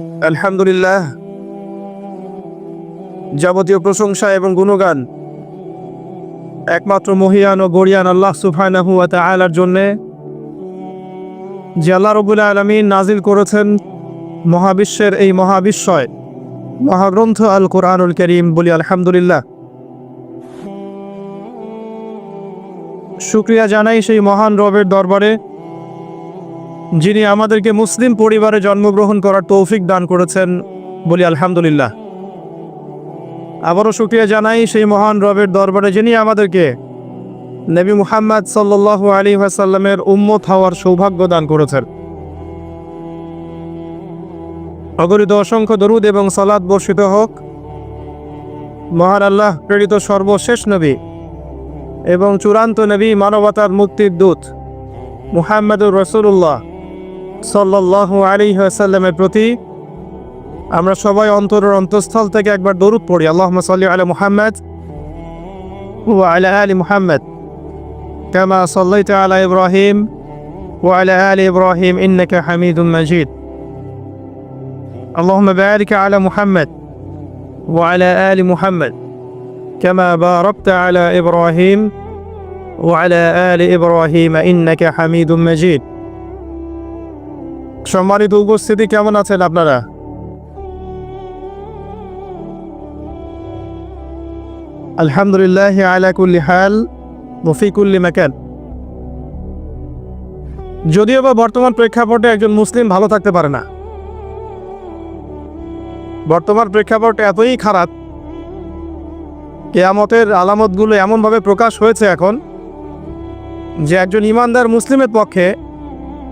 আলহামদুলিল্লাহ। যাবতীয় প্রশংসা এবং গুণগান একমাত্র মহিয়ান ও গরিয়ান আল্লাহ সুফায়নাহু ওয়া তাআলার জন্যে যে আল্লাহ রবুল আলমিন নাজিল করেছেন মহাবিশ্বের এই মহাবিশ্বয় মহাগ্রন্থ আল কোরআনুল করিম। বলি আলহামদুলিল্লাহ। শুক্রিয়া জানাই সেই মহান রবের দরবারে। যিনি আমাদেরকে মুসলিম পরিবারে জন্মগ্রহণ করার তৌফিক দান করেছেন বলি আলহামদুলিল্লাহ। আবারও শুক্রিয়া জানাই সেই মহান রবের দরবারে যিনি আমাদেরকে নবী মুহাম্মদ সাল্লাল্লাহু আলী ওয়াসাল্লামের উম্মত হওয়ার সৌভাগ্য দান করেছেন। অগরিত অসংখ্য দরুদ এবং সালাদ বর্ষিত হোক। মহান আল্লাহ প্রেরিত সর্বশেষ নবী এবং চূড়ান্ত নবী মানবতার মুক্তির দূত মুহাম্মদুর রসুল্লাহ সাল্লাল্লাহু আলী আসাল্লামের প্রতি আমরা সবাই অন্তরের অন্তঃস্থল থেকে একবার দরুদ পড়ি আল্লাহ সাল্লি আলা মুহাম্মদ وعلى آل محمد كما صليت على إبراهيم وعلى آل إبراهيم إنك حميد مجيد اللهم بارك على محمد وعلى آل محمد كما باركت على إبراهيم وعلى آل إبراهيم إنك حميد مجيد সম্মানিত উপস্থিতি কেমন আছেন আপনারা? আলহামদুলিল্লাহ আলা কুল্লি হাল মুফিকুল্লি মাকান। যদিও বা বর্তমান প্রেক্ষাপটে একজন মুসলিম ভালো থাকতে পারে না। বর্তমান প্রেক্ষাপট এতই খারাপ, কেয়ামতের আলামতগুলো এমনভাবে প্রকাশ হয়েছে এখন যে একজন ইমানদার মুসলিমের পক্ষে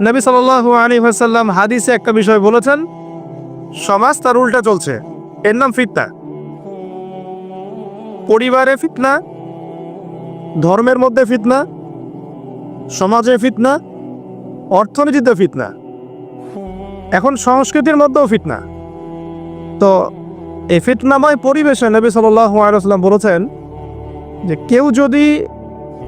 নবী সাল আলী হাসাল্লাম হাদিসে একটা বিষয় বলেছেন, সমাজ তার উল্টা চলছে। এর নাম ফিতনা। পরিবারে ফিতনা, ধর্মের মধ্যে ফিতনা, সমাজে ফিতনা, অর্থনীতিতে ফিতনা। এখন সংস্কৃতির মধ্যেও ফিতনা। তো এই ফিতনাময় পরিবেশে নবী সাল্লাম বলেছেন যে কেউ যদি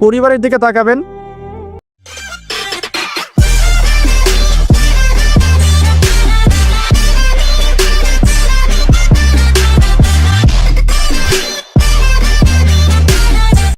পরিবারের দিকে তাকাবেন